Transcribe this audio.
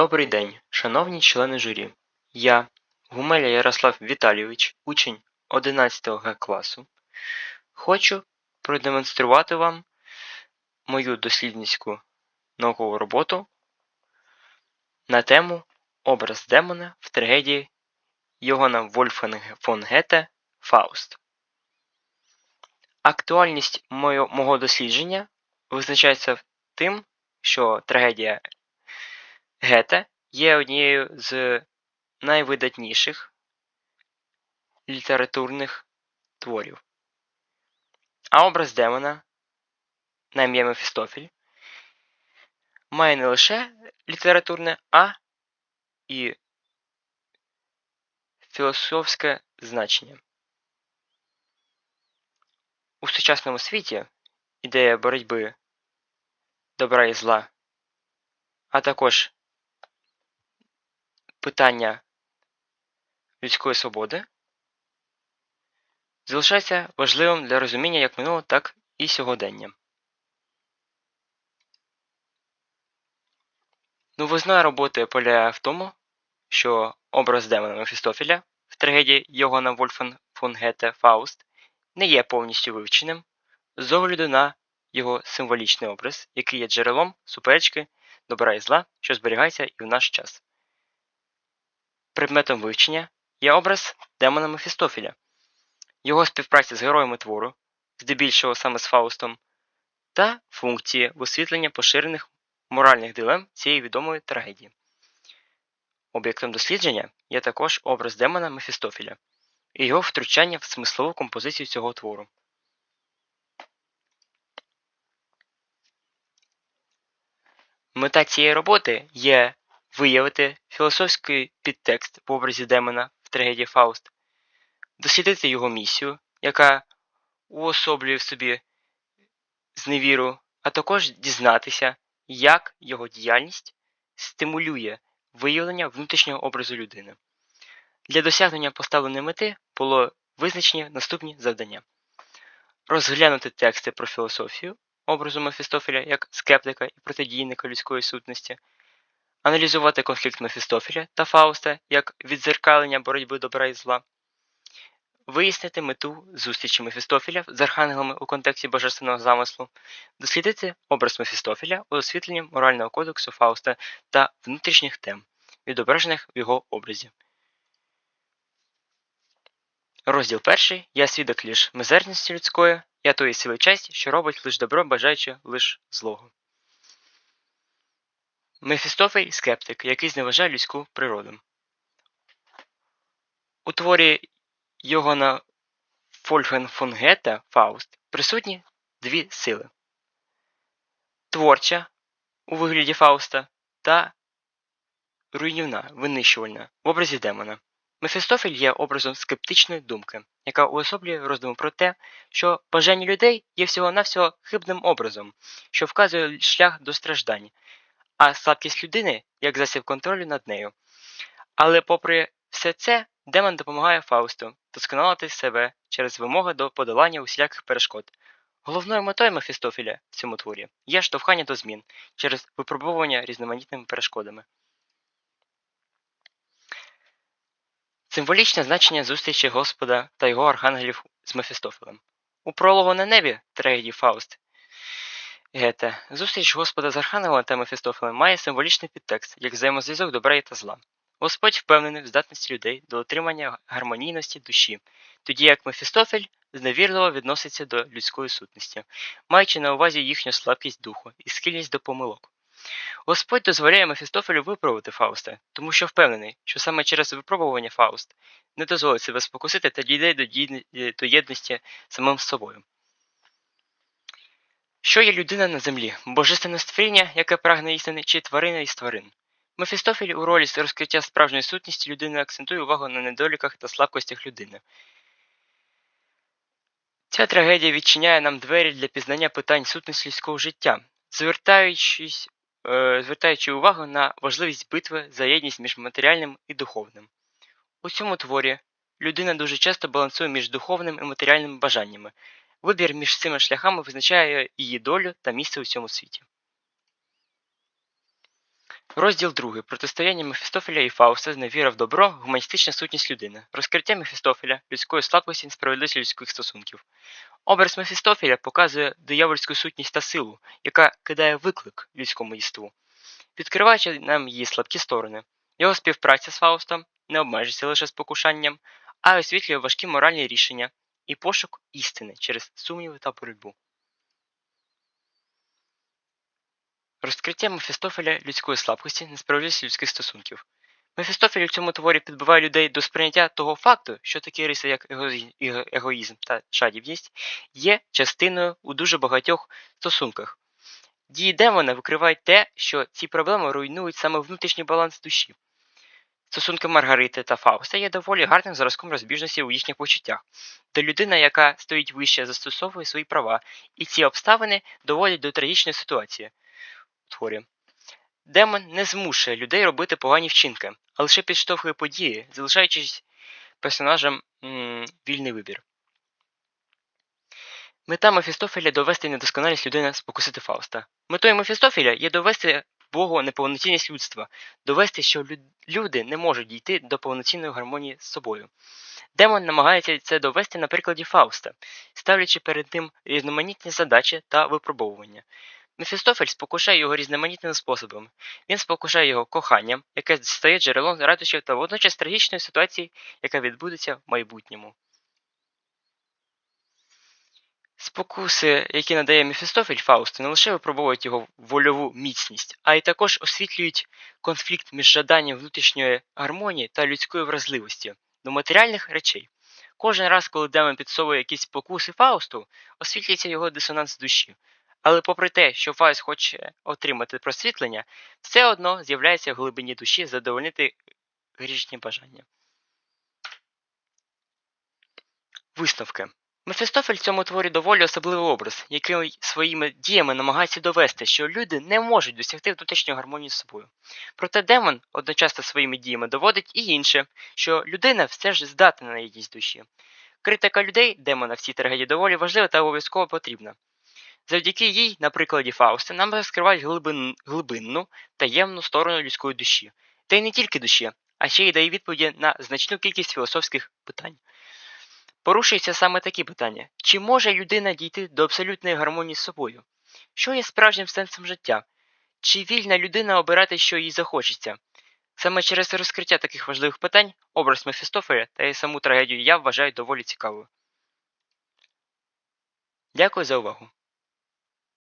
Добрий день, шановні члени журі. Я, Гумеля Ярослав Віталійович, учень 11 Г класу, хочу продемонструвати вам мою дослідницьку наукову роботу на тему Образ демона в трагедії Йогана Вольфганга фон Гете Фауст. Актуальність мого, дослідження визначається тим, що трагедія Гете є однією з найвидатніших літературних творів. А образ демона на ім'я Мефістофіль має не лише літературне, а і філософське значення. У сучасному світі ідея боротьби добра і зла, а також питання людської свободи залишається важливим для розуміння як минулого, так і сьогодення. Новизна роботи полягає в тому, що образ демона Мефістофіля в трагедії Йогана Вольфан фон Гете Фауст не є повністю вивченим з огляду на його символічний образ, який є джерелом суперечки добра і зла, що зберігається і в наш час. Предметом вивчення є образ демона Мефістофіля, його співпраця з героями твору, здебільшого саме з Фаустом, та функції висвітлення поширених моральних дилем цієї відомої трагедії. Об'єктом дослідження є також образ демона Мефістофіля і його втручання в смислову композицію цього твору. Мета цієї роботи є виявити філософський підтекст в образі демона в трагедії Фауст, дослідити його місію, яка уособлює в собі зневіру, а також дізнатися, як його діяльність стимулює виявлення внутрішнього образу людини. Для досягнення поставленої мети було визначені наступні завдання: розглянути тексти про філософію образу Мефістофеля як скептика і протидійника людської сутності, аналізувати конфлікт Мефістофеля та Фауста як відзеркалення боротьби добра і зла, вияснити мету зустрічі Мефістофеля з архангелами у контексті божественного замислу, дослідити образ Мефістофеля у освітленні морального кодексу Фауста та внутрішніх тем, відображених в його образі. Розділ перший Я свідок лиш мизерності людської, я тої сили честь, що робить лиш добро, бажаючи лиш злого. Мефістофель скептик, який зневажає людську природу. У творі Йогана Фольген фон Гета Фауст присутні дві сили творча у вигляді Фауста та руйнівна, винищувальна в образі демона. Мефістофель є образом скептичної думки, яка уособлює роздуму про те, що бажання людей є всього-навсього хибним образом, що вказує шлях до страждань, а слабкість людини як засіб контролю над нею. Але, попри все це, демон допомагає Фаусту досконалити себе через вимоги до подолання усіляких перешкод. Головною метою Мефістофіля в цьому творі є штовхання до змін через випробовування різноманітними перешкодами. Символічне значення зустрічі Господа та його архангелів з Мефістофелем. У прологу на небі трагедії Фауст Гете, зустріч Господа з Архангелом та Мефістофелем має символічний підтекст, як взаємозв'язок добра і та зла. Господь впевнений в здатності людей до отримання гармонійності душі, тоді як Мефістофель зневірливо відноситься до людської сутності, маючи на увазі їхню слабкість духу і схильність до помилок. Господь дозволяє Мефістофелю випробувати Фауста, тому що впевнений, що саме через випробування Фауст не дозволить себе спокусити та дійде до, до єдності самим з собою. Що є людина на землі? Божественне створіння, яке прагне істини, чи тварина із тварин? Мефістофель у ролі розкриття справжньої сутності людини акцентує увагу на недоліках та слабкостях людини. Ця трагедія відчиняє нам двері для пізнання питань сутності людського життя, звертаючись, е, звертаючи увагу на важливість битви за єдність між матеріальним і духовним. У цьому творі людина дуже часто балансує між духовним і матеріальними бажаннями. Вибір між цими шляхами визначає її долю та місце у цьому світі. Розділ 2. Протистояння Мефістофеля і Фауста, невіра в добро, гуманістична сутність людини. Розкриття Мефістофеля, людської слабкості, несправедливості людських стосунків. Образ Мефістофеля показує диявольську сутність та силу, яка кидає виклик людському єству, відкриваючи нам її слабкі сторони. Його співпраця з Фаустом не обмежується лише спокушанням, а освітлює важкі моральні рішення і пошук істини через сумніви та боротьбу. Розкриття Мефістофеля людської слабкості, несправедливості людських стосунків. Мефістофель у цьому творі підбиває людей до сприйняття того факту, що такі риси, як егоїзм та жадібність, є частиною у дуже багатьох стосунках. Дії демона викривають те, що ці проблеми руйнують саме внутрішній баланс душі. Стосунки Маргарити та Фауста є доволі гарним зразком розбіжності у їхніх почуттях, де людина, яка стоїть вище, застосовує свої права, і ці обставини доводять до трагічної ситуації у творі. Демон не змушує людей робити погані вчинки, а лише підштовхує події, залишаючись персонажам м, вільний вибір. Мета Мефістофеля довести недосконалість людини спокусити Фауста. Метою Мефістофеля є довести Богу неповноцінність людства, довести, що люди не можуть дійти до повноцінної гармонії з собою. Демон намагається це довести на прикладі Фауста, ставлячи перед ним різноманітні задачі та випробовування. Мефістофель спокушає його різноманітними способами. Він спокушає його коханням, яке стає джерелом радощів та водночас трагічної ситуації, яка відбудеться в майбутньому. Спокуси, які надає Мефістофель Фаусту, не лише випробовують його вольову міцність, а й також освітлюють конфлікт між жаданням внутрішньої гармонії та людською вразливості до матеріальних речей. Кожен раз, коли демон підсовує якісь спокуси Фаусту, освітлюється його дисонанс душі. Але попри те, що Фауст хоче отримати просвітлення, все одно з'являється в глибині душі задовольнити грішні бажання. Висновки. Мефістофель в цьому творі доволі особливий образ, який своїми діями намагається довести, що люди не можуть досягти внутрішньої гармонії з собою. Проте демон одночасно своїми діями доводить і інше, що людина все ж здатна на єдність душі. Критика людей демона в цій трагедії доволі важлива та обов'язково потрібна. Завдяки їй, на прикладі Фауста, нам розкривають глибин, глибинну, таємну сторону людської душі. Та й не тільки душі, а ще й дає відповіді на значну кількість філософських питань. Порушуються саме такі питання: чи може людина дійти до абсолютної гармонії з собою? Що є справжнім сенсом життя? Чи вільна людина обирати, що їй захочеться? Саме через розкриття таких важливих питань образ Мефістофеля та й саму трагедію я вважаю доволі цікавою. Дякую за увагу.